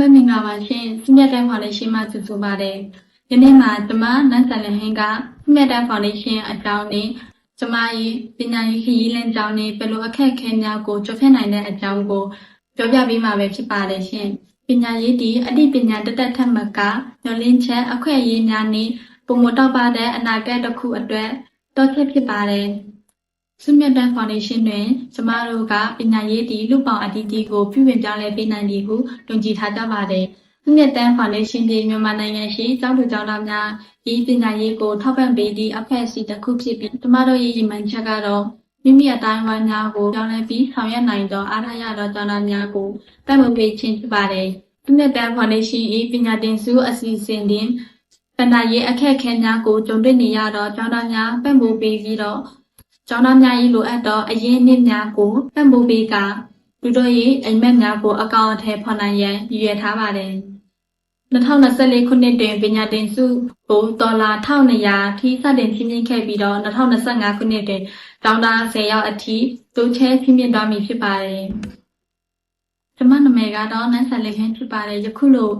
ပဲမင်္ဂလာပါရှင်စမြတ်တန်ဖောင်ဒေးရှင်းမှကြိုဆိုပါတယ်ဒီနေ့မှာကျမနန်းဆန်လဟင်းကစမြတ်တန်ဖောင်ဒေးရှင်းအကြောင်းနဲ့ကျမရဲ့ပညာရေးခရီးလမ်းကြောင်းနဲ့ဘယ်လိုအခက်အခဲများကိုကျော်ဖြတ်နိုင်တဲ့အကြောင်းကိုပြောပြပေးမှာပဲဖြစ်ပါတယ်ရှင်ပညာရေးဒီအတိပညာတသက်ထက်မကညှော်လင်းချက်အခွင့်အရေးများနဲ့ပုံမတော့ပါတဲ့အနာဂတ်တစ်ခုအတွက်တော့ချက်ဖြစ်ပါတယ် စွမြတ်တန်ဖောင်ဒေးရှင်းတွင်ကျမတို့ကပညာရေးတည်လူပောင်အတီးတီကိုပြုပြင်ပြောင်းလဲပေးနိုင်သည်ဟုတွင်ကြည်ထားကြပါတယ်။စွမြတ်တန်ဖောင်ဒေးရှင်းသည်မြန်မာနိုင်ငံရှိကျောင်းသူကျောင်းသားများဤပညာရေးကိုထောက်ပံ့ပေးသည့်အဖွဲ့အစည်းတစ်ခုဖြစ်ပြီးကျမတို့ရဲ့ရည်မှန်းချက်ကတော့မိမိအတိုင်းအဝိုင်းများကိုပြောင်းလဲပြီးဆောင်ရွက်နိုင်သောအားထားရသောကျောင်းသားများကိုတတ်မှတ်ပေးခြင်းဖြစ်ပါတယ်။စွမြတ်တန်ဖောင်ဒေးရှင်း၏ပညာသင်ဆုအစီအစဉ်တွင်ပညာရေးအခက်အခဲများကိုကြုံတွေ့နေရသောကျောင်းသားများပံ့ပိုးပေးပြီးတော့ ကျောင်းသားများ၏လိုအပ်သောအရင်းအနှီးများကိုပံ့ပိုးပေးကာသူတို့၏အိမ်မက်များကိုအကောင့်အထည်ဖော်နိုင်ရန်ရည်ရွယ်ထားပါတယ်။2024ခုနှစ်တွင်ပညာသင်ဆုကိုဒေါ်လာ1200ထိစတင်ချင်းမြင့်ခဲ့ပြီးတော့2025ခုနှစ်တွင်ကျောင်းသား10ယောက်အထိတိုးချဲချင်းမြင့်သွားမည်ဖြစ်ပါတယ်။ကျမနာမည်ကတော့နန်းဆန်လေးခင်းဖြစ်ပါတယ်။ယခုလို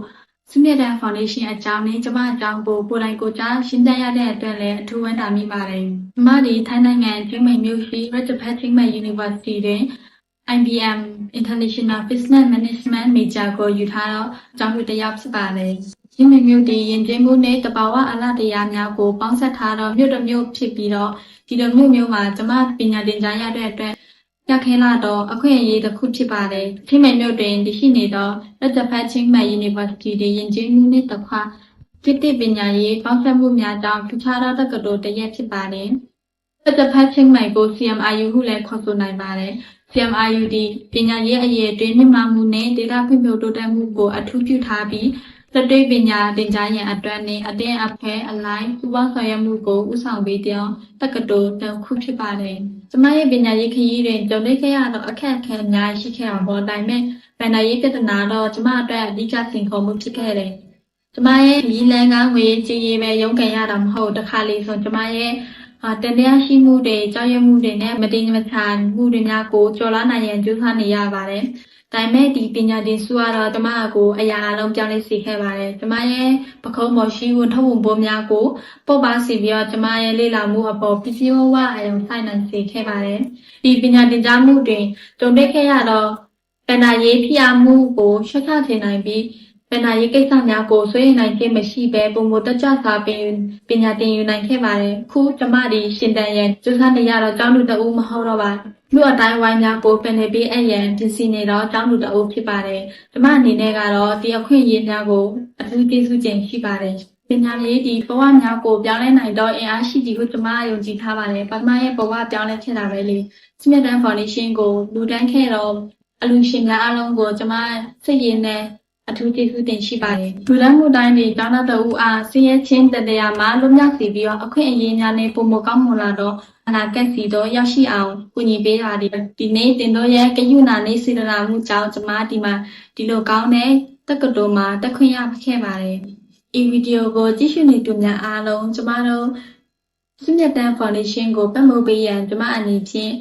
စမြဒန်ဖောင်ဒေးရှင်းအကြောင်းနဲ့ကျမအကြောင်းကိုကိုယ်တိုင်ကိုယ်ကြားရှင်းပြရတဲ့အတွက်လည်းအထူးဝမ်းသာမိပါတယ်။ကျမဒီထိုင်းနိုင်ငံကျွမိတ်မြို့ရှိ Ratchapat Chingmai University တွင် IBM International Business Management Major ကိုယူထားတော့အကြောင်းသူတစ်ယောက်ဖြစ်ပါတယ်။ကျွမိတ်မြို့ဒီယဉ်ကျေးမှုနဲ့တဘာဝအလားတရားများကိုပေါင်းစပ်ထားတော့မြို့တစ်မြို့ဖြစ်ပြီးတော့ဒီလိုမြို့မျိုးမှာကျမပညာသင်ကြားရတဲ့အတွက် ရခဲလာတော့အခွင့်အရေးတစ်ခုဖြစ်ပါတယ်။ထိမိတ်မြို့တွင်တရှိနေသောလက်ကျဖတ်ချင်းမှတ် University တွင်ယဉ်ကျေးမှုနှင့်တခွတိတိပညာရေးပေါင်းစပ်မှုများကြောင့်ထူးခြားသောတက္ကသိုလ်တစ်ရပ်ဖြစ်ပါတယ်။လက်ကျဖတ်ချင်းမှတ်ကို CMIU ဟုလည်းခေါ်ဆိုနိုင်ပါတယ်။ CMIU ဒီပညာရေးအရေးအတွင်းမြင့်မားမှုနဲ့ဒေတာဖွံ့ဖြိုးတိုးတက်မှုကိုအထူးပြုထားပြီး လက်တွေ့ပညာသင်ကြားရန်အတွက်နှင့်အသင်းအဖွဲ့အလိုက်ပူးပေါင်းဆောင်ရွက်မှုကိုဦးဆောင်ပေးတဲ့တက္ကသိုလ်တစ်ခုဖြစ်ပါတယ်။ကျမရဲ့ပညာရေးခရီးတွင်ကြုံတွေ့ခဲ့ရသောအခက်အခဲအများကြီးရှိခဲ့တာပေါ့။ဒါပေမဲ့ဗန္ဒာရေးပြဿနာတော့ကျမအတွက်အဓိကစိန်ခေါ်မှုဖြစ်ခဲ့တယ်။ကျမရဲ့ဒီလန်ကငွေကြေးရေးပဲရုန်းကန်ရတာမဟုတ်တစ်ခါလေဆိုကျမရဲ့အာတန်တရားရှိမှုတွေကြောက်ရွံ့မှုတွေနဲ့မတင်မချာမှုတွေများကိုကျော်လွှားနိုင်ရန်ကြိုးစားနေရပါတယ်။ ဒါပေမဲ့ဒီပညာသင်ဆုကတော့ကျမကိုအရာအလုံးပြောင်းလဲစေခဲ့ပါတယ်။ကျမရဲ့ပခုံးပေါ်ရှိဝန်ထုတ်ဝန်ပိုးများကိုပုတ်ပါစီပြီးတော့ကျမရဲ့လေ့လာမှုအပေါ်ပြည့်ပြည့်ဝဝအယုံဆိုင်နိုင်စေခဲ့ပါတယ်။ဒီပညာသင်ကြားမှုတွင်ကြုံတွေ့ခဲ့ရသောပဏာရေးဖြစ်ရမှုကိုရှင်းချစေနိုင်ပြီး ပဏာရေးကိစ္စများကိုဆွေးနွေးနိုင်ခြင်းမရှိဘဲပုံမတက်ကြစွာပင်ပညာသင်ယူနိုင်ခဲ့ပါတယ်။ခုကျမဒီရှင်တန်ရန်ကျူးစာနေရတော့ကျောင်းသူတအူးမဟုတ်တော့ပါလူအတိုင်းဝိုင်းများကိုပင်နေပြီးအရန်ပြင်ဆင်နေတော့ကျောင်းသူတအုပ်ဖြစ်ပါတယ်။ဓမ္မအနေနဲ့ကတော့ဒီအခွင့်အရေးများကိုအထူးကျေးဇူးတင်ရှိပါတယ်။ပညာရေးဒီဘဝများကိုပြောင်းလဲနိုင်တော့အင်အားရှိသည်ဟုကျွန်မယုံကြည်ထားပါတယ်။ပထမရဲ့ဘဝပြောင်းလဲဖြစ်တာပဲလေ။စမြတ်တန်ဖောင်ဒေးရှင်းကိုလူတန်းခဲ့တော့အလူရှင်များအလုံးကိုကျွန်မစိတ်ရင်းနဲ့ အထူးကျေးဇူးတင်ရှိပါတယ်။လူတန်းမှုတိုင်းဒီကျောင်းသားတအုပ်အားဆင်းရဲချင်းတတရားမှာလွတ်မြောက်စေပြီးတော့အခွင့်အရေးများနဲ့ပုံမကောင်းမွန်လာတော့အနာကက်စီတော့ရောက်ရှိအောင်ကူညီပေးတာဒီဒီနေ့တင်တော့ရဲ့ကယူနာနေစေတနာမှုကြောင့်ကျွန်မဒီမှာဒီလိုကောင်းတဲ့တက္ကသိုလ်မှာတက်ခွင့်ရခဲ့ပါတယ်။ဒီဗီဒီယိုကိုကြည့်ရှုနေသူများအားလုံးကျမတို့စမြတ်တန်ဖောင်ဒေးရှင်းကိုပတ်မိုးပေးရန်ကျမအနေဖြင့်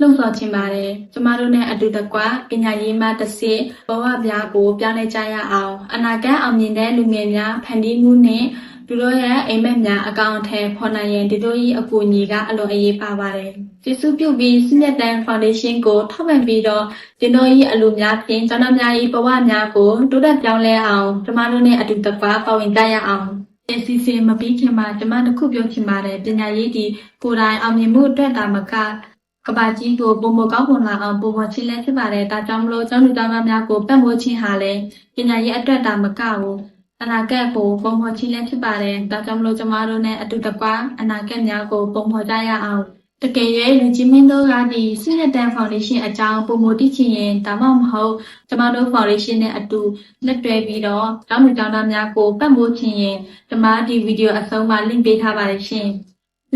လှုံ့ဆော်ချင်ပါတယ်။ကျမတို့နဲ့အတူတကွပညာရေးမှတစ်စစ်ဘဝပြားကိုပြောင်းလဲကြရအောင်အနာဂတ်အောင်မြင်တဲ့လူငယ်များဖန်တီးမှုနဲ့သူတို့ရဲ့အိမ်မက်များအကောင့်ထဲဖော်နိုင်ရင်ဒီတို့၏အကူအညီကအလွန်အရေးပါပါတယ်။ကျေးဇူးပြုပြီးစမြတ်တန်ဖောင်ဒေးရှင်းကိုထောက်ပံ့ပြီးတော့ဒီတို့၏အလူများဖြင့်ကျောင်းသားများ၏ဘဝများကိုတိုးတက်ပြောင်းလဲအောင်ကျမတို့နဲ့အတူတကွပါဝင်ကြရအောင်။အစီအစဉ်မပြီးခင်မှာကျမတစ်ခုပြောချင်ပါတယ်ပညာရေးဒီကိုယ်တိုင်အောင်မြင်မှုအတွက်တာမက ကဘာကြီးကိုပုံမကောင်းပုံလာအောင်ပုံမချင်းလဲဖြစ်ပါတယ်ဒါကြောင့်မလို့ကျောင်းသူကျောင်းသားများကိုပတ်မိုးခြင်းဟာလည်းပညာရေးအတွက်တာမကဘူးအနာဂတ်ကိုပုံဖော်ချီလဲဖြစ်ပါတယ်ဒါကြောင့်မလို့ကျမတို့နဲ့အတူတကွအနာဂတ်များကိုပုံဖော်ကြရအောင်တကယ်ရဲ့လူကြီးမင်းတို့ကဒီစိရတန်ဖောင်ဒေးရှင်းအကြောင်းပုံမတိချင်ရင်ဒါမှမဟုတ်ကျမတို့ဖောင်ဒေးရှင်းနဲ့အတူလက်တွဲပြီးတော့ကျောင်းသူကျောင်းသားများကိုပတ်မိုးချင်ရင်ကျမဒီဗီဒီယိုအဆုံးမှာ link ပေးထားပါတယ်ရှင်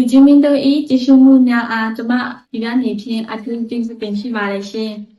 လူကြီးမင်းတို့ဤကြည့်ရှုမှုများအားကျမဒီကနေဖြင့်အထူးကျေးဇူးတင်ရှိပါတယ်ရှင်။